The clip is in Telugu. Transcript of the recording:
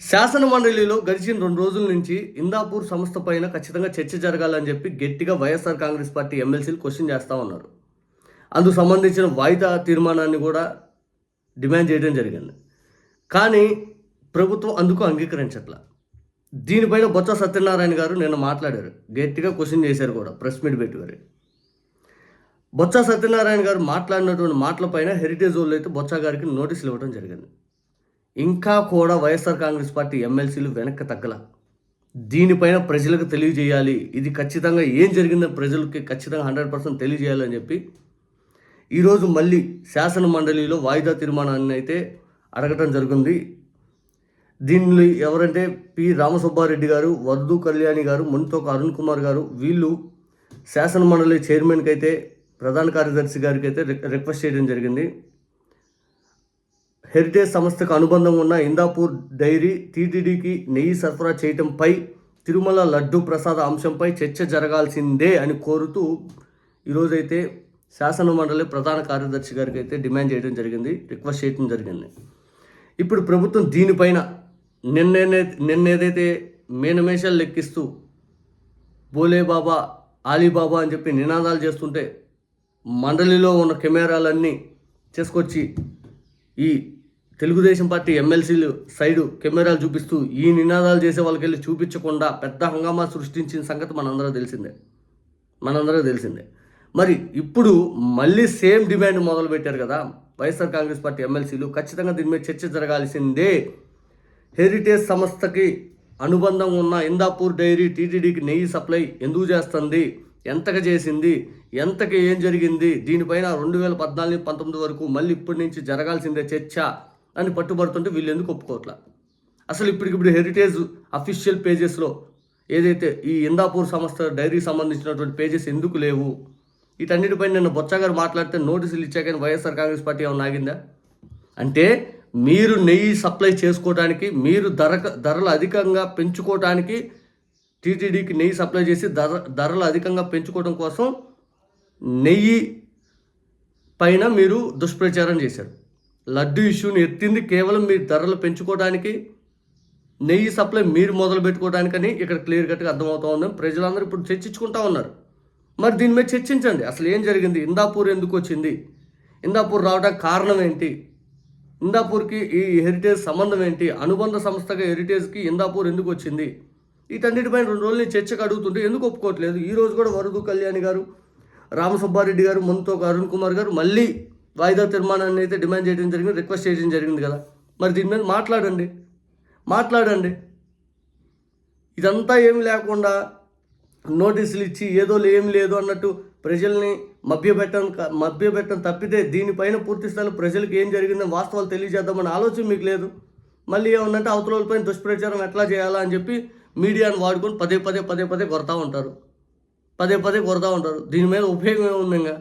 శాసన మండలిలో గడిచిన రెండు రోజుల నుంచి ఇందాపూర్ సంస్థ పైన ఖచ్చితంగా చర్చ జరగాలని చెప్పి గట్టిగా వైఎస్ఆర్ కాంగ్రెస్ పార్టీ ఎమ్మెల్సీలు క్వశ్చన్ చేస్తూ ఉన్నారు. అందుకు సంబంధించిన వాయిదా తీర్మానాన్ని కూడా డిమాండ్ చేయడం జరిగింది. కానీ ప్రభుత్వం అందుకు అంగీకరించట్ల. దీనిపైన బొత్స సత్యనారాయణ గారు నిన్న మాట్లాడారు. గట్టిగా క్వశ్చన్ చేశారు కూడా ప్రెస్ మీట్ పెట్టి మరి. బొత్స సత్యనారాయణ గారు మాట్లాడినటువంటి మాటలపైన హెరిటేజ్ వాళ్ళు అయితే బొత్స గారికి నోటీసులు ఇవ్వడం జరిగింది. ఇంకా కూడా వైఎస్ఆర్ కాంగ్రెస్ పార్టీ ఎమ్మెల్సీలు వెనక్కి తగ్గల. దీనిపైన ప్రజలకు తెలియజేయాలి. ఇది ఖచ్చితంగా ఏం జరిగిందో ప్రజలకి ఖచ్చితంగా హండ్రెడ్ పర్సెంట్ తెలియజేయాలని చెప్పి ఈరోజు మళ్ళీ శాసన మండలిలో వాయిదా తీర్మానాన్ని అయితే అడగటం జరిగింది. దీనిలో ఎవరంటే పి రామసుబ్బారెడ్డి గారు వర్ధు కళ్యాణి గారు మున్తోక అరుణ్ కుమార్ గారు వీళ్ళు శాసన మండలి చైర్మన్కి అయితే ప్రధాన కార్యదర్శి గారికి అయితే రిక్వెస్ట్ చేయడం జరిగింది. హెరిటేజ్ సంస్థకు అనుబంధం ఉన్న ఇందాపూర్ డైరీ టీటీడీకి నెయ్యి సరఫరా చేయటంపై తిరుమల లడ్డు ప్రసాద అంశంపై చర్చ జరగాల్సిందే అని కోరుతూ ఈరోజైతే శాసన మండలి ప్రధాన కార్యదర్శి గారికి అయితే డిమాండ్ చేయడం జరిగింది రిక్వెస్ట్ చేయడం జరిగింది. ఇప్పుడు ప్రభుత్వం దీనిపైన నిన్నే నిన్న ఏదైతే మేనమేషాలు లెక్కిస్తూ బోలే బాబా ఆలీబాబా అని చెప్పి నినాదాలు చేస్తుంటే మండలిలో ఉన్న కెమెరాలన్నీ చేసుకొచ్చి ఈ తెలుగుదేశం పార్టీ ఎమ్మెల్సీలు సైడు కెమెరాలు చూపిస్తూ ఈ నినాదాలు చేసే వాళ్ళకి వెళ్ళి చూపించకుండా పెద్ద హంగామా సృష్టించిన సంగతి మనందరూ తెలిసిందే. మనందరూ తెలిసిందే. మరి ఇప్పుడు మళ్ళీ సేమ్ డిమాండ్ మొదలు పెట్టారు కదా వైఎస్ఆర్ కాంగ్రెస్ పార్టీ ఎమ్మెల్సీలు. ఖచ్చితంగా దీని మీద చర్చ జరగాల్సిందే. హెరిటేజ్ సంస్థకి అనుబంధం ఉన్న ఇందాపూర్ డైరీ టీటీడీకి నెయ్యి సప్లై ఎందుకు చేస్తుంది? ఎంతగా చేసింది? ఎంతకి ఏం జరిగింది? దీనిపైన రెండు వేల పద్నాలుగు పంతొమ్మిది వరకు మళ్ళీ ఇప్పటి నుంచి జరగాల్సిందే చర్చ. అని పట్టుబడుతుంటే వీళ్ళు ఎందుకు ఒప్పుకోవట్లా? అసలు ఇప్పటికిప్పుడు హెరిటేజ్ అఫీషియల్ పేజెస్లో ఏదైతే ఈ ఇందాపూర్ సంస్థ డైరీ సంబంధించినటువంటి పేజెస్ ఎందుకు లేవు? వీటన్నిటిపై నిన్న బొచ్చగారు మాట్లాడితే నోటీసులు ఇచ్చాకని వైఎస్ఆర్ కాంగ్రెస్ పార్టీ ఏమైనా ఆగిందా? అంటే మీరు నెయ్యి సప్లై చేసుకోవడానికి మీరు ధర ధరలు అధికంగా పెంచుకోవడానికి టీటీడీకి నెయ్యి సప్లై చేసి ధర ధరలు అధికంగా పెంచుకోవడం కోసం నెయ్యి పైన మీరు దుష్ప్రచారం చేశారు. లడ్డు ఇష్యూని ఎత్తింది కేవలం మీరు ధరలు పెంచుకోవడానికి నెయ్యి సప్లై మీరు మొదలు పెట్టుకోవడానికని ఇక్కడ క్లియర్ కట్గా అర్థమవుతా ఉంది ప్రజలందరూ ఇప్పుడు చర్చించుకుంటా ఉన్నారు. మరి దీని మీద చర్చించండి. అసలు ఏం జరిగింది? ఇందాపూర్ ఎందుకు వచ్చింది? ఇందాపూర్ రావడానికి కారణం ఏంటి? ఇందాపూర్కి ఈ హెరిటేజ్ సంబంధం ఏంటి? అనుబంధ సంస్థగా హెరిటేజ్కి ఇందాపూర్ ఎందుకు వచ్చింది? వీటన్నిటిపైన రెండు రోజులు చర్చకు అడుగుతుంటే ఎందుకు ఒప్పుకోవట్లేదు? ఈరోజు కూడా వరదు కళ్యాణి గారు రామసుబ్బారెడ్డి గారు మనతో అరుణ్ కుమార్ గారు మళ్ళీ వాయిదా తీర్మానాన్ని అయితే డిమాండ్ చేయడం జరిగింది రిక్వెస్ట్ చేయడం జరిగింది కదా. మరి దీని మీద మాట్లాడండి మాట్లాడండి. ఇదంతా ఏమి లేకుండా నోటీసులు ఇచ్చి ఏదో ఏం లేదు అన్నట్టు ప్రజల్ని మభ్యపెట్టడం మభ్యపెట్టడం తప్పితే దీనిపైన పూర్తి స్థాయిలో ప్రజలకు ఏం జరిగిందో వాస్తవాలు తెలియజేద్దామని ఆలోచన మీకు లేదు. మళ్ళీ ఏమన్నంటే అవతలపైన దుష్ప్రచారం ఎట్లా చేయాలా అని చెప్పి మీడియాను వాడుకొని పదే పదే పదే పదే కొడతా ఉంటారు. పదే పదే కొడతా ఉంటారు. దీని మీద ఉపయోగం ఏముంది ఇంకా?